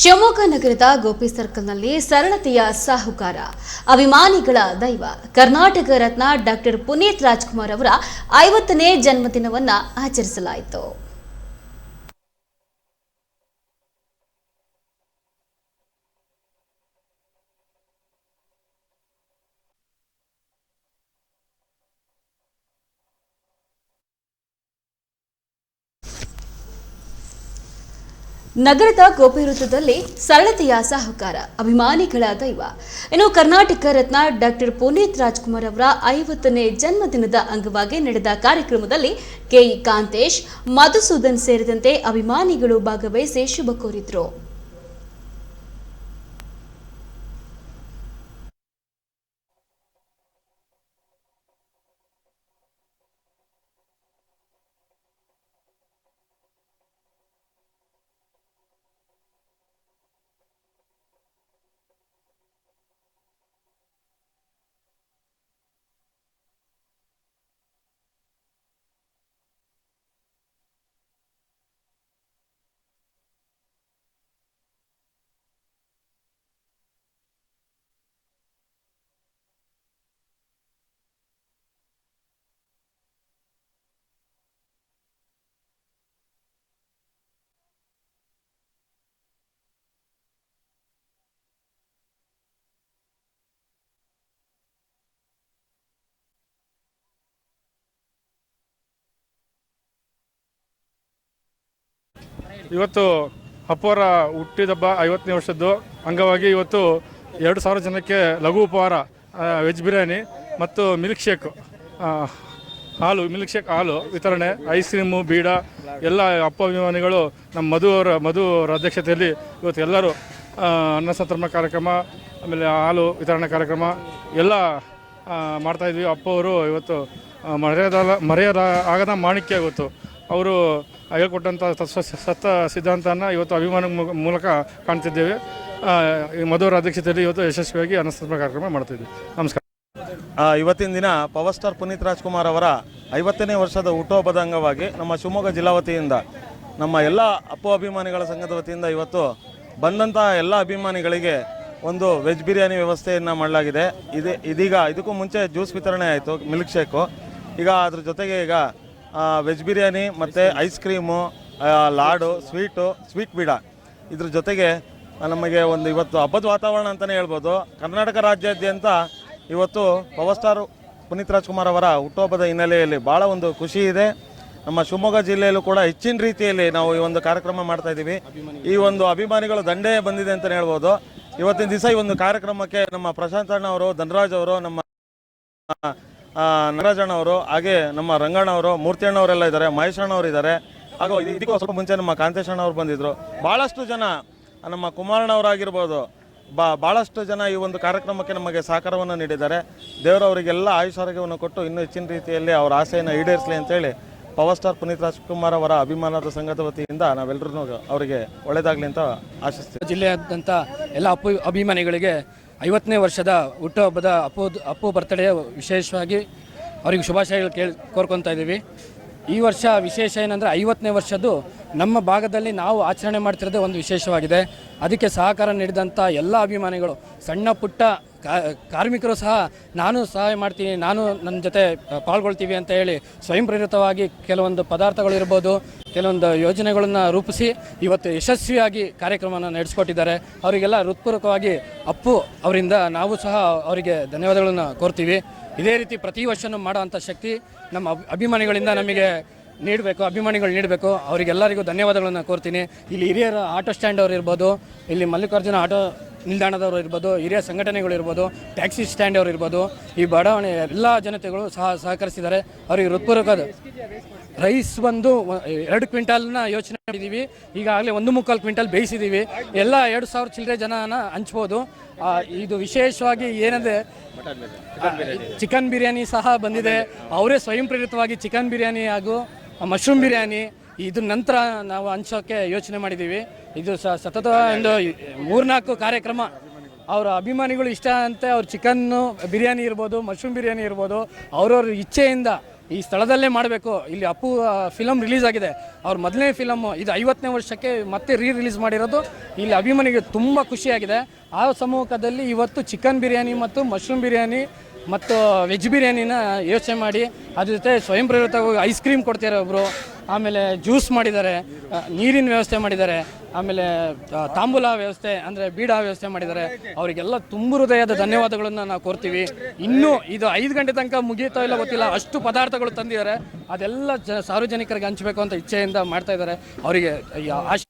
ಶಿವಮೊಗ್ಗ ನಗರದ ಗೋಪಿ ಸರ್ಕಲ್ನಲ್ಲಿ ಸರಳತೆಯ ಸಾಹುಕಾರ. ಅಭಿಮಾನಿಗಳ ದೈವ. ಕರ್ನಾಟಕ ರತ್ನ ಡಾಕ್ಟರ್ ಪುನೀತ್ ರಾಜ್ಕುಮಾರ್ ಅವರ ಐವತ್ತನೇ ಜನ್ಮದಿನವನ್ನು ಆಚರಿಸಲಾಯಿತು. ನಗರದ ಗೋಪಿ ವೃತ್ತದಲ್ಲಿ ಸರಳತೆಯ ಸಹಕಾರ, ಅಭಿಮಾನಿಗಳ ದೈವ. ಇನ್ನು ಕರ್ನಾಟಕ ರತ್ನ ಡಾಕ್ಟರ್ ಪುನೀತ್ ರಾಜ್ಕುಮಾರ್ ಅವರ ಐವತ್ತನೇ ಜನ್ಮದಿನದ ಅಂಗವಾಗಿ ನಡೆದ ಕಾರ್ಯಕ್ರಮದಲ್ಲಿ ಕೆಇ ಕಾಂತೇಶ್, ಮಧುಸೂದನ್ ಸೇರಿದಂತೆ ಅಭಿಮಾನಿಗಳು ಭಾಗವಹಿಸಿ ಶುಭ ಕೋರಿದ್ರು. ಇವತ್ತು ಅಪ್ಪವರ ಹುಟ್ಟಿದಬ್ಬ ಐವತ್ತನೇ ವರ್ಷದ್ದು. ಅಂಗವಾಗಿ ಇವತ್ತು ಎರಡು ಸಾವಿರ ಜನಕ್ಕೆ ಲಘು ಉಪಹಾರ ವೆಜ್ ಬಿರಿಯಾನಿ ಮತ್ತು ಮಿಲ್ಕ್ ಶೇಕ್ ಹಾಲು, ಮಿಲ್ಕ್ ಶೇಕ್ ಹಾಲು ವಿತರಣೆ, ಐಸ್ ಕ್ರೀಮು, ಬೀಡ, ಎಲ್ಲ ಅಪ್ಪ ಅಭಿಮಾನಿಗಳು ನಮ್ಮ ಮಧು ಅವರ ಮಧು ಅವರ ಅಧ್ಯಕ್ಷತೆಯಲ್ಲಿ ಇವತ್ತು ಎಲ್ಲರೂ ಅನ್ನ ಸಂತರ್ಮ ಕಾರ್ಯಕ್ರಮ, ಆಮೇಲೆ ಹಾಲು ವಿತರಣೆ ಕಾರ್ಯಕ್ರಮ ಎಲ್ಲ ಮಾಡ್ತಾಯಿದ್ವಿ ಅಪ್ಪ ಅವರು ಇವತ್ತು ಮರ್ಯಾದ, ಮರೆಯದ ಆಗದ ಮಾಣಿಕ್ಯ ಇವತ್ತು. ಅವರು ಹೇಳ್ಕೊಟ್ಟಂಥ ತತ್ವ ಸತ್ತ ಸಿದ್ಧಾಂತನ ಇವತ್ತು ಅಭಿಮಾನ ಮೂಲಕ ಕಾಣ್ತಿದ್ದೇವೆ. ಮಧುವರ ಅಧ್ಯಕ್ಷತೆಯಲ್ಲಿ ಇವತ್ತು ಯಶಸ್ವಿಯಾಗಿ ಅನ್ನಸಂತರ್ಪಣಾ ಕಾರ್ಯಕ್ರಮ ಮಾಡ್ತಿದ್ದೀವಿ ನಮಸ್ಕಾರ. ಇವತ್ತಿನ ದಿನ ಪವರ್ ಸ್ಟಾರ್ ಪುನೀತ್ ರಾಜ್ಕುಮಾರ್ ಅವರ ಐವತ್ತನೇ ವರ್ಷದ ಹುಟ್ಟುಹಬ್ಬದ ಅಂಗವಾಗಿ ನಮ್ಮ ಶಿವಮೊಗ್ಗ ಜಿಲ್ಲಾ ವತಿಯಿಂದ, ನಮ್ಮ ಎಲ್ಲ ಅಪ್ಪು ಅಭಿಮಾನಿಗಳ ಸಂಘದ ವತಿಯಿಂದ ಇವತ್ತು ಬಂದಂಥ ಎಲ್ಲ ಅಭಿಮಾನಿಗಳಿಗೆ ಒಂದು ವೆಜ್ ಬಿರಿಯಾನಿ ವ್ಯವಸ್ಥೆಯನ್ನು ಮಾಡಲಾಗಿದೆ. ಇದೇ, ಇದೀಗ ಇದಕ್ಕೂ ಮುಂಚೆ ಜ್ಯೂಸ್ ವಿತರಣೆ ಆಯಿತು, ಮಿಲ್ಕ್ ಶೇಕು. ಈಗ ಅದ್ರ ಜೊತೆಗೆ ಈಗ ವೆಜ್ ಬಿರಿಯಾನಿ ಮತ್ತು ಐಸ್ ಕ್ರೀಮು ಲಾಡು, ಸ್ವೀಟು, ಸ್ವೀಟ್ ಬೀಡ. ಇದ್ರ ಜೊತೆಗೆ ನಮಗೆ ಒಂದು ಇವತ್ತು ಹಬ್ಬದ ವಾತಾವರಣ ಅಂತಲೇ ಹೇಳ್ಬೋದು. ಕರ್ನಾಟಕ ರಾಜ್ಯಾದ್ಯಂತ ಇವತ್ತು ಪವರ್ ಸ್ಟಾರ್ ಪುನೀತ್ ರಾಜ್ಕುಮಾರ್ ಅವರ ಹುಟ್ಟುಹಬ್ಬದ ಹಿನ್ನೆಲೆಯಲ್ಲಿ ಭಾಳ ಒಂದು ಖುಷಿ ಇದೆ. ನಮ್ಮ ಶಿವಮೊಗ್ಗ ಜಿಲ್ಲೆಯಲ್ಲೂ ಕೂಡ ಹೆಚ್ಚಿನ ರೀತಿಯಲ್ಲಿ ನಾವು ಈ ಒಂದು ಕಾರ್ಯಕ್ರಮ ಮಾಡ್ತಾ ಇದ್ದೀವಿ. ಈ ಒಂದು ಅಭಿಮಾನಿಗಳು ದಂಡೇ ಬಂದಿದೆ ಅಂತಲೇ ಹೇಳ್ಬೋದು. ಇವತ್ತಿನ ದಿವಸ ಈ ಒಂದು ಕಾರ್ಯಕ್ರಮಕ್ಕೆ ನಮ್ಮ ಪ್ರಶಾಂತ್ ಅಣ್ಣ ಅವರು, ಧನರಾಜ್ ಅವರು, ನಮ್ಮ ಆ, ನಟರಾಜಣ್ಣ ಅವರು ಹಾಗೆ ನಮ್ಮ ರಂಗಣ್ಣ ಅವರು ಮೂರ್ತಿ ಅಣ್ಣವರೆಲ್ಲ ಇದ್ದಾರೆ ಮಹೇಶ್ ಅಣ್ಣವರು ಇದ್ದಾರೆ. ಹಾಗೂ ಇದು- ಇದಕ್ಕೂ ಸ್ವಲ್ಪ ಮುಂಚೆ ನಮ್ಮ ಕಾಂತೇಶ್ ಅಣ್ಣ ಅವರು ಬಂದಿದ್ರು. ಭಾಳಷ್ಟು ಜನ ನಮ್ಮ ಕುಮಾರಣ್ಣವರಾಗಿರ್ಬೋದು ಬಾ ಭಾಳಷ್ಟು ಜನ ಈ ಒಂದು ಕಾರ್ಯಕ್ರಮಕ್ಕೆ ನಮಗೆ ಸಹಕಾರವನ್ನು ನೀಡಿದ್ದಾರೆ. ದೇವರವರಿಗೆಲ್ಲ ಆಯುಷ್ ಆರೋಗ್ಯವನ್ನು ಕೊಟ್ಟು ಇನ್ನೂ ಹೆಚ್ಚಿನ ರೀತಿಯಲ್ಲಿ ಅವರ ಆಸೆಯನ್ನು ಈಡೇರಿಸಲಿ ಅಂತೇಳಿ ಪವರ್ ಸ್ಟಾರ್ ಪುನೀತ್ ರಾಜ್ಕುಮಾರ್ ಅವರ ಅಭಿಮಾನದ ಸಂಘದ ವತಿಯಿಂದ ನಾವೆಲ್ಲರೂ ಅವರಿಗೆ ಒಳ್ಳೆಯದಾಗಲಿ ಅಂತ ಆಶಿಸ್ತೀವಿ. ಜಿಲ್ಲೆಯಾದ್ಯಂತ ಎಲ್ಲ ಅಪ್ಪು ಅಭಿಮಾನಿಗಳಿಗೆ ಐವತ್ತನೇ ವರ್ಷದ ಹುಟ್ಟುಹಬ್ಬದ ಅಪ್ಪು ಅಪ್ಪು ಬರ್ತ್ಡೇ ವಿಶೇಷವಾಗಿ ಅವರಿಗೆ ಶುಭಾಶಯಗಳು ಕೇಳಿ ಕೋರ್ಕೊತಾ ಇದ್ದೀವಿ. ಈ ವರ್ಷ ವಿಶೇಷ ಏನಂದರೆ ಐವತ್ತನೇ ವರ್ಷದ್ದು ನಮ್ಮ ಭಾಗದಲ್ಲಿ ನಾವು ಆಚರಣೆ ಮಾಡ್ತಿರೋದೇ ಒಂದು ವಿಶೇಷವಾಗಿದೆ. ಅದಕ್ಕೆ ಸಹಕಾರ ನೀಡಿದಂಥ ಎಲ್ಲ ಅಭಿಮಾನಿಗಳು, ಸಣ್ಣ ಪುಟ್ಟ ಕಾರ್ಮಿಕರು ಸಹ ನಾನು ಸಹಾಯ ಮಾಡ್ತೀನಿ, ನಾನು ನನ್ನ ಜೊತೆ ಪಾಲ್ಗೊಳ್ತೀವಿ ಅಂತ ಹೇಳಿ ಸ್ವಯಂ ಪ್ರೇರಿತವಾಗಿ ಕೆಲವೊಂದು ಪದಾರ್ಥಗಳು ಇರ್ಬೋದು, ಕೆಲವೊಂದು ಯೋಜನೆಗಳನ್ನು ರೂಪಿಸಿ ಇವತ್ತು ಯಶಸ್ವಿಯಾಗಿ ಕಾರ್ಯಕ್ರಮವನ್ನು ನಡೆಸ್ಕೊಟ್ಟಿದ್ದಾರೆ. ಅವರಿಗೆಲ್ಲ ಹೃತ್ಪೂರ್ವಕವಾಗಿ ಅಪ್ಪು ಅವರಿಂದ ನಾವು ಸಹ ಅವರಿಗೆ ಧನ್ಯವಾದಗಳನ್ನು ಕೋರ್ತೀವಿ. ಇದೇ ರೀತಿ ಪ್ರತಿ ವರ್ಷನೂ ಮಾಡೋವಂಥ ಶಕ್ತಿ ನಮ್ಮ ಅಭಿ- ಅಭಿಮಾನಿಗಳಿಂದ ನಮಗೆ ನೀಡಬೇಕು, ಅಭಿಮಾನಿಗಳು ನೀಡಬೇಕು. ಅವರಿಗೆಲ್ಲರಿಗೂ ಧನ್ಯವಾದಗಳನ್ನು ಕೋರ್ತೀನಿ. ಇಲ್ಲಿ ಹಿರಿಯರ ಆಟೋ ಸ್ಟ್ಯಾಂಡ್ ಅವರು ಇರ್ಬೋದು, ಇಲ್ಲಿ ಮಲ್ಲಿಕಾರ್ಜುನ ಆಟೋ ನಿಲ್ದಾಣದವರು ಇರ್ಬೋದು, ಹಿರಿಯ ಸಂಘಟನೆಗಳು ಇರ್ಬೋದು, ಟ್ಯಾಕ್ಸಿ ಸ್ಟ್ಯಾಂಡ್ ಅವರು ಇರ್ಬೋದು, ಈ ಬಡಾವಣೆ ಎಲ್ಲ ಜನತೆಗಳು ಸಹ ಸಹಕರಿಸಿದ್ದಾರೆ. ಅವರಿಗೆ ಹೃತ್ಪೂರ್ವಕ ರೈಸ್ ಬಂದು ಎರಡು ಕ್ವಿಂಟಾಲ್ನ ಯೋಚನೆ ಮಾಡಿದ್ದೀವಿ ಈಗಾಗಲೇ ಒಂದು ಮುಕ್ಕಾಲು ಕ್ವಿಂಟಾಲ್ ಬೇಯಿಸಿದ್ದೀವಿ ಎಲ್ಲ ಎರಡು ಸಾವಿರ ಚಿಲ್ಲರೆ ಜನನ ಹಂಚ್ಬೋದು. ಇದು ವಿಶೇಷವಾಗಿ ಏನಂದರೆ ಚಿಕನ್ ಬಿರಿಯಾನಿ ಸಹ ಬಂದಿದೆ. ಅವರೇ ಸ್ವಯಂ ಪ್ರೇರಿತವಾಗಿ ಚಿಕನ್ ಬಿರಿಯಾನಿ ಹಾಗೂ ಮಶ್ರೂಮ್ ಬಿರಿಯಾನಿ ಇದು ನಂತರ ನಾವು ಹಂಚೋಕ್ಕೆ ಯೋಚನೆ ಮಾಡಿದ್ದೀವಿ ಇದು ಸ ಸತತ ಒಂದು ಮೂರ್ನಾಲ್ಕು ಕಾರ್ಯಕ್ರಮ. ಅವರ ಅಭಿಮಾನಿಗಳು ಇಷ್ಟ ಅಂತೆ ಅವ್ರ ಚಿಕನ್ನು ಬಿರಿಯಾನಿ ಇರ್ಬೋದು ಮಶ್ರೂಮ್ ಬಿರಿಯಾನಿ ಇರ್ಬೋದು ಅವ್ರವ್ರ ಇಚ್ಛೆಯಿಂದ ಈ ಸ್ಥಳದಲ್ಲೇ ಮಾಡಬೇಕು. ಇಲ್ಲಿ ಅಪ್ಪು ಫಿಲಮ್ ರಿಲೀಸ್ ಆಗಿದೆ. ಅವ್ರ ಮೊದಲನೇ ಫಿಲಮ್ ಇದು ಐವತ್ತನೇ ವರ್ಷಕ್ಕೆ ಮತ್ತೆ ರೀ ರಿಲೀಸ್ ಮಾಡಿರೋದು. ಇಲ್ಲಿ ಅಭಿಮಾನಿಗೆ ತುಂಬ ಖುಷಿಯಾಗಿದೆ. ಆ ಸಮ್ಮುಖದಲ್ಲಿ ಇವತ್ತು ಚಿಕನ್ ಬಿರಿಯಾನಿ ಮತ್ತು ಮಶ್ರೂಮ್ ಬಿರಿಯಾನಿ ಮತ್ತು ವೆಜ್ ಬಿರಿಯಾನಿನ ಯೋಚನೆ ಮಾಡಿ. ಅದ್ರ ಜೊತೆ ಸ್ವಯಂ ಪ್ರೇರಿತವಾಗಿ ಐಸ್ ಕ್ರೀಮ್ ಕೊಡ್ತಾರೆ ಒಬ್ಬರು ಆಮೇಲೆ ಜ್ಯೂಸ್ ಮಾಡಿದ್ದಾರೆ ನೀರಿನ ವ್ಯವಸ್ಥೆ ಮಾಡಿದ್ದಾರೆ, ಆಮೇಲೆ ತಾಂಬೂಲ ವ್ಯವಸ್ಥೆ, ಅಂದರೆ ಬೀಡ ವ್ಯವಸ್ಥೆ ಮಾಡಿದ್ದಾರೆ. ಅವರಿಗೆಲ್ಲ ತುಂಬ ಹೃದಯದ ಧನ್ಯವಾದಗಳನ್ನು ನಾವು ಕೋರ್ತೀವಿ. ಇನ್ನೂ ಇದು ಐದು ಗಂಟೆ ತನಕ ಮುಗಿಯುತ್ತೋ ಇಲ್ಲ ಗೊತ್ತಿಲ್ಲ, ಅಷ್ಟು ಪದಾರ್ಥಗಳು ತಂದಿದ್ದಾರೆ. ಅದೆಲ್ಲ ಸಾರ್ವಜನಿಕರಿಗೆ ಹಂಚಬೇಕು ಅಂತ ಇಚ್ಛೆಯಿಂದ ಮಾಡ್ತಾ ಇದ್ದಾರೆ. ಅವರಿಗೆ ಆಶ್